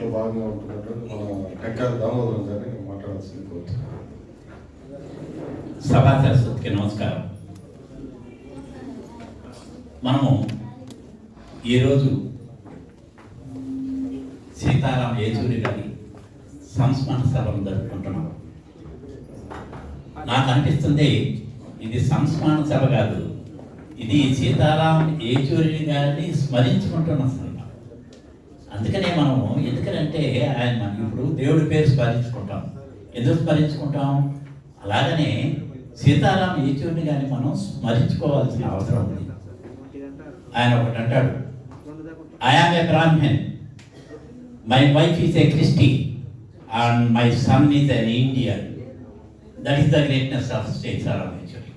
దీంట్లో భాగంగా ఉంటున్నటువంటి మన టెక్కర్ దామోదరం గారిని మాట్లాడాల్సింది కోరుతున్నాను. సభా సరస్వతికి నమస్కారం. మనము ఈరోజు సీతారాం యేచూరి గారి సంస్మరణ సభను జరుపుకుంటున్నాం. నాకు అనిపిస్తుంది ఇది సంస్మరణ సభ కాదు. ఇది సీతారాం ఏచూరి గారిని స్మరించుకుంటున్న సభ. అందుకనే మనము ఎందుకనంటే ఆయన మనం ఇప్పుడు దేవుడి పేరు స్మరించుకుంటాం. ఎందుకు స్మరించుకుంటాం? అలాగనే సీతారాం ఏచూరిని కానీ మనం స్మరించుకోవాల్సిన అవసరం ఉంది. ఆయన ఒకటి అంటాడు I am a Brahmin my wife is a Christian and my son is an Indian that is the greatness of Sitaram Yechury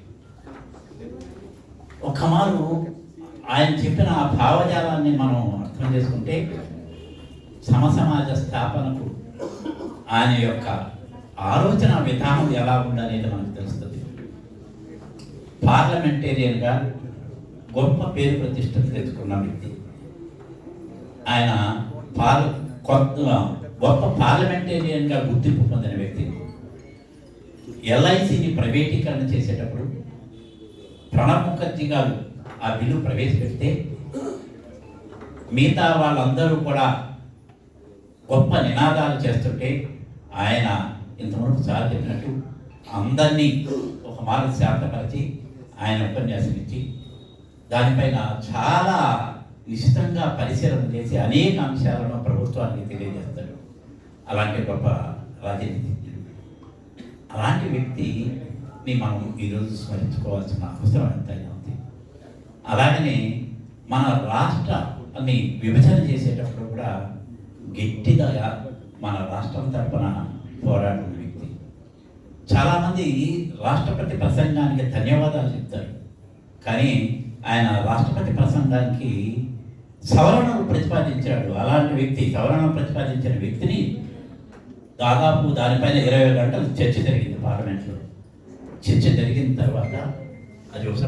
ఒక మారు ఆయన చెప్పిన ఆ భావజాలాన్ని మనం అర్థం చేసుకుంటే సమసమాజ స్థాపనకు ఆయన యొక్క ఆలోచన విధానం ఎలా ఉందనేది మనకు తెలుస్తుంది. పార్లమెంటేరియన్గా గొప్ప పేరు ప్రతిష్టలు తెచ్చుకున్న వ్యక్తి. ఆయన పార్ కొత్త గొప్ప పార్లమెంటేరియన్గా గుర్తింపు పొందిన వ్యక్తి. ఎల్ఐసిని ప్రైవేటీకరణ చేసేటప్పుడు ప్రణబ్ ముఖర్జీ గారు ఆ బిల్లు ప్రవేశపెడితే మిగతా వాళ్ళందరూ కూడా గొప్ప నినాదాలు చేస్తుంటే ఆయన ఇంతవరకు సార్ చెప్పినట్టు అందరినీ ఒక మార్గ శాంతపరిచి ఆయన ఉపన్యాసం ఇచ్చి దానిపైన చాలా నిశ్చితంగా పరిశీలన చేసి అనేక అంశాలను ప్రభుత్వానికి తెలియజేస్తాడు. అలాంటి గొప్ప రాజనీతిజ్ఞుడు. అలాంటి వ్యక్తిని మనం ఈరోజు స్మరించుకోవాల్సిన అవసరం ఎంతైనా ఉంది. అలాగనే మన రాష్ట్రాన్ని విభజన చేసేటప్పుడు కూడా గట్టిగా మన రాష్ట్రం తరపున పోరాడిన వ్యక్తి. చాలామంది రాష్ట్రపతి ప్రసంగానికి ధన్యవాదాలు చెప్తారు. కానీ ఆయన రాష్ట్రపతి ప్రసంగానికి సవరణను ప్రతిపాదించాడు. అలాంటి వ్యక్తి సవరణను ప్రతిపాదించిన వ్యక్తిని దాదాపు దానిపైన ఇరవై గంటలు చర్చ జరిగింది పార్లమెంట్లో. చర్చ జరిగిన తర్వాత అది ఒకసారి